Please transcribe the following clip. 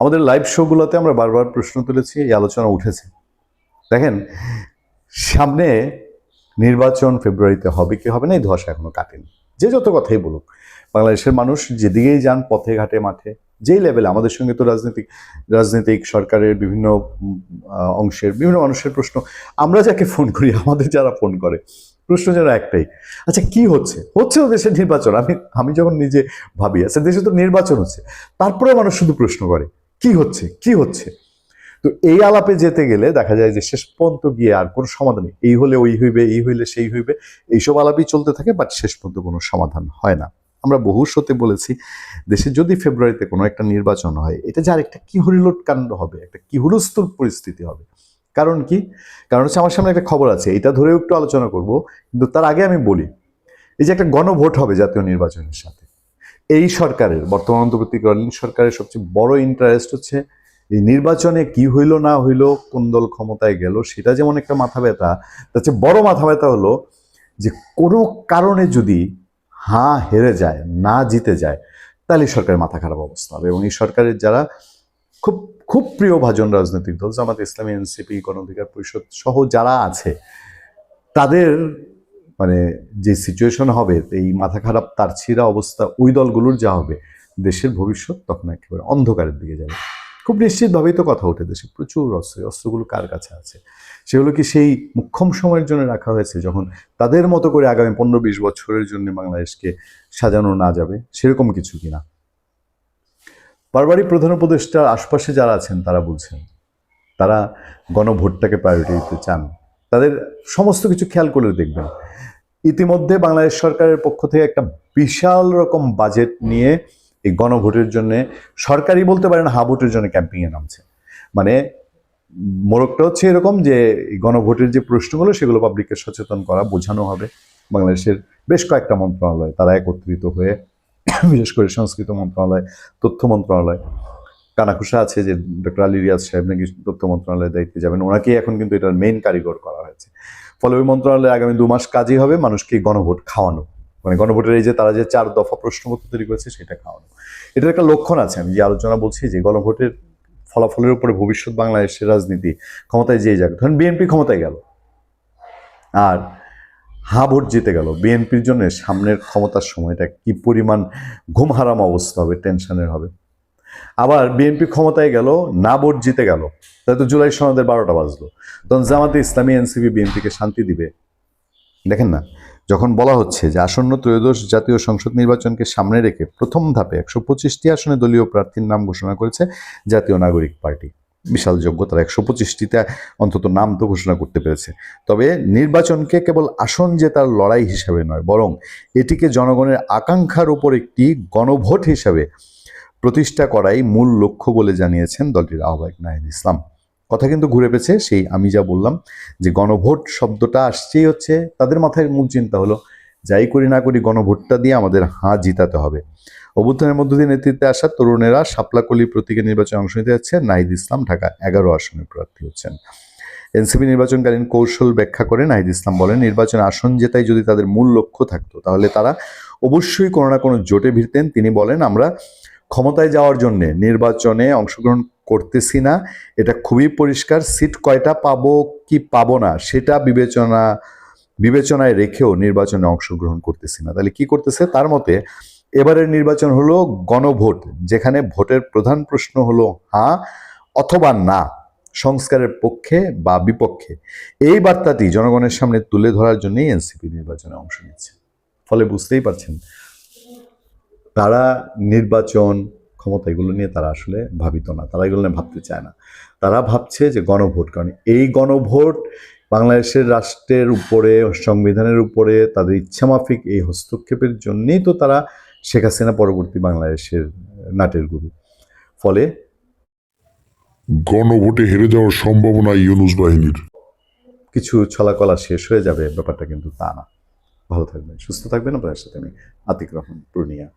আমাদের লাইভ শোগুলোতে আমরা বারবার প্রশ্ন তুলেছি, এই আলোচনা উঠেছে। দেখেন, সামনে নির্বাচন ফেব্রুয়ারিতে হবে কি হবে না, এই ধোয়াশা এখনও কাটেনি। যে যত কথাই বলুক, বাংলাদেশের মানুষ যেদিকেই যান, পথে, ঘাটে, মাঠে, যেই লেভেলে আমাদের সঙ্গে তো রাজনৈতিক রাজনৈতিক সরকারের বিভিন্ন অংশের, বিভিন্ন মানুষের প্রশ্ন, আমরা যাকে ফোন করি, আমাদের যারা ফোন করে, প্রশ্ন যেন একটাই আচ্ছা কি হচ্ছে? হচ্ছে তো দেশের নির্বাচন। আমি আমি যখন নিজে ভাবি আচ্ছা দেশে তো নির্বাচন হচ্ছে তারপরে মানুষ শুধু প্রশ্ন করে। কি হচ্ছে? কি হচ্ছে? তো এই আলাপে যেতে গেলে দেখা যায় যে শেষ পর্যন্ত গিয়ে আর কোনো সমাধান নেই। এই হলে ওই হইবে, এই হইলে সেই হইবে। এইসব আলাপই চলতে থাকে বাট শেষ পর্যন্ত কোনো সমাধান হয় না। আমরা বহু সতে বলেছি, দেশে যদি ফেব্রুয়ারিতে কোনো একটা নির্বাচন হয়, এটা যার একটা কি হরিলোট কাণ্ড হবে, একটা কি হুলস্থুল পরিস্থিতি হবে। কারণ কি? কারণ হচ্ছে আমার সামনে একটা খবর আছে, এটা ধরেও একটু আলোচনা করব, কিন্তু তার আগে আমি বলি, এই যে একটা গণভোট হবে জাতীয় নির্বাচনের সাথে এই সরকারের, বর্তমান অন্তর্বর্তীকালীন সরকারের সবচেয়ে বড় ইন্টারেস্ট হচ্ছে এই নির্বাচনে কি হইল, না হইল, কোন দল ক্ষমতায় গেল, সেটা যেমন একটা মাথা ব্যথা, তার চেয়ে বড় মাথা ব্যথা হলো যে কোনো কারণে যদি হাঁ হেরে যায়, না জিতে যায়, তাহলে সরকারের মাথা খারাপ অবস্থা হবে এবং এই সরকারের যারা খুব খুব প্রিয় ভাজন রাজনৈতিক দল, জামাত ইসলামী, এনসিপি, গণ অধিকার পরিষদ সহ যারা আছে, তাদের মানে যে সিচুয়েশন হবে, এই মাথা খারাপ, তার ছিঁড়া অবস্থা, ওই দলগুলোর যা হবে, দেশের ভবিষ্যৎ তখন একেবারে অন্ধকারের দিকে যাবে। খুব নিশ্চিতভাবেই তো কথা ওঠে, দেশে প্রচুর অস্ত্র, অস্ত্রগুলো কার কাছে আছে? সেগুলো কি সেই মুখ্যম সময়ের জন্য রাখা হয়েছে, যখন তাদের মতো করে আগামী পনেরো বিশ বছরের জন্য বাংলাদেশকে সাজানো না যাবে, সেরকম কিছু কিনা বারবারই প্রধান উপদেষ্টার আশপাশে যারা আছেন, তারা বলছেন, তারা গণভোটটাকে প্রায়োরিটি দিতে চান। তাদের সমস্ত কিছু খেয়াল করে দেখবেন ইতিমধ্যে বাংলাদেশ সরকারের পক্ষ থেকে একটা বিশাল রকম বাজেট নিয়ে এই গণভোটের জন্য সরকারি বলতে পারেন হা ভোটের জন্য ক্যাম্পিংয়ে নামছে। মানে মোড়কটা হচ্ছে এরকম যে গণভোটের যে প্রশ্নগুলো সেগুলো পাবলিককে সচেতন করা, বোঝানো হবে। বাংলাদেশের বেশ কয়েকটা মন্ত্রণালয়, তারা একত্রিত হয়ে বিশেষ করে সংস্কৃত মন্ত্রণালয়, তথ্য মন্ত্রণালয় কানাকুশা আছে যে ডক্টর আলী রিয়াজ সাহেব নাকি তথ্য মন্ত্রণালয়ের দায়িত্বে যাবেন, ওনাকেই এখন কিন্তু এটার মেইন কারিগর করা হয়েছে। ফলে ওই মন্ত্রণালয়ে আগামী দু মাস কাজই হবে মানুষকে গণভোট খাওয়ানো। মানে গণভোটের এই যে তারা যে চার দফা প্রশ্নপত্র তৈরি করেছে সেটা খাওয়ানো। এটার একটা লক্ষণ আছে, আমি যে আলোচনা বলছি যে গণভোটের ফলাফলের উপরে ভবিষ্যৎ বাংলাদেশের রাজনীতি ক্ষমতায় যেয়ে যাক। ধরেন বিএনপি ক্ষমতায় গেল, আর হা ভোট জিতে গেল, বিএনপির জন্য সামনের ক্ষমতার সময়টা কি পরিমাণ ঘুম হারাম অবস্থা হবে, টেনশনের হবে? আবার বিএনপি ক্ষমতায় গেল, না ভোট জিতে গেল। তাহলে তো জুলাই সনদের বারোটা বাজলো। তখন জামাতে ইসলামী এনসিপি বিএনপিকে শান্তি দিবে। দেখেন না, যখন বলা হচ্ছে যে আসন্ন ত্রয়োদশ জাতীয় সংসদ নির্বাচনকে সামনে রেখে প্রথম ধাপে একশো পঁচিশটি আসনে দলীয় প্রার্থীর নাম ঘোষণা করেছে জাতীয় নাগরিক পার্টি। বিশাল যোগ্য, তারা একশো পঁচিশটিতে অন্তত নাম তো ঘোষণা করতে পেরেছে। তবে নির্বাচনকে কেবল আসন জেতার লড়াই হিসাবে নয়, বরং এটিকে জনগণের আকাঙ্ক্ষার উপর একটি গণভোট হিসাবে প্রতিষ্ঠা করাই মূল লক্ষ্য বলে জানিয়েছেন দলটির আহ্বায়ক নাহিদ ইসলাম। কথা কিন্তু ঘুরে পেয়েছে সেই আমি যা বললাম, যে গণভোট শব্দটা আসছেই হচ্ছে, তাদের মাথায় মূল চিন্তা হলো, যাই করি না করি গণভোটটা দিয়ে আমাদের হাঁ জিতাতে হবে। অভ্যুত্থানের মধ্য দিয়ে নেতৃত্বে আসা তরুণেরা শাপলাকলি প্রতীকে নির্বাচনে অংশ নিতে যাচ্ছে নাহিদ ইসলাম ঢাকা এগারো আসনে প্রার্থী হচ্ছেন। এনসিপি নির্বাচনকালীন কৌশল ব্যাখ্যা করে নাহিদ ইসলাম বলেন, নির্বাচনে আসন জেতাই যদি তাদের মূল লক্ষ্য থাকতো, তাহলে তারা অবশ্যই কোনো না কোনো জোটে ভিড়তেন। তিনি বলেন, আমরা ক্ষমতায় যাওয়ার জন্য নির্বাচনে অংশগ্রহণ করতেছি না, এটা খুবই পরিষ্কার। সিট কয়টা পাবো, কি পাবো না, সেটা বিবেচনা, বিবেচনায় রেখেও নির্বাচনে অংশগ্রহণ করতেছি না। তাহলে কি করতেছে? তার মতে, এবারের নির্বাচন হলো গণভোট, যেখানে ভোটের প্রধান প্রশ্ন হলো হ্যাঁ অথবা না, সংস্কারের পক্ষে বা বিপক্ষে। এই বার্তাটি জনগণের সামনে তুলে ধরার জন্যই এনসিপি নির্বাচনে অংশ নিচ্ছে। ফলে বুঝতেই পারছেন তারা নির্বাচন ক্ষমতা এগুলো নিয়ে তারা আসলে ভাবিত না। তারা এগুলো নিয়ে ভাবতে চায় না। তারা ভাবছে যে গণভোট কারণ এই গণভোট বাংলাদেশের রাষ্ট্রের উপরে সংবিধানের উপরে তাদের ইচ্ছামাফিক এই হস্তক্ষেপের জন্যেই তো তারা শেখ হাসিনা পরবর্তী বাংলাদেশের নাটের গুরু। ফলে গণভোটে হেরে যাওয়ার সম্ভাবনা ইউনুস বাহিনীর। কিছু ছলাকলা শেষ হয়ে যাবে ব্যাপারটা কিন্তু তা না। ভালো থাকবেন সুস্থ থাকবেন। আপনাদের সাথে আমি আতিক রহমান পূর্ণিয়া।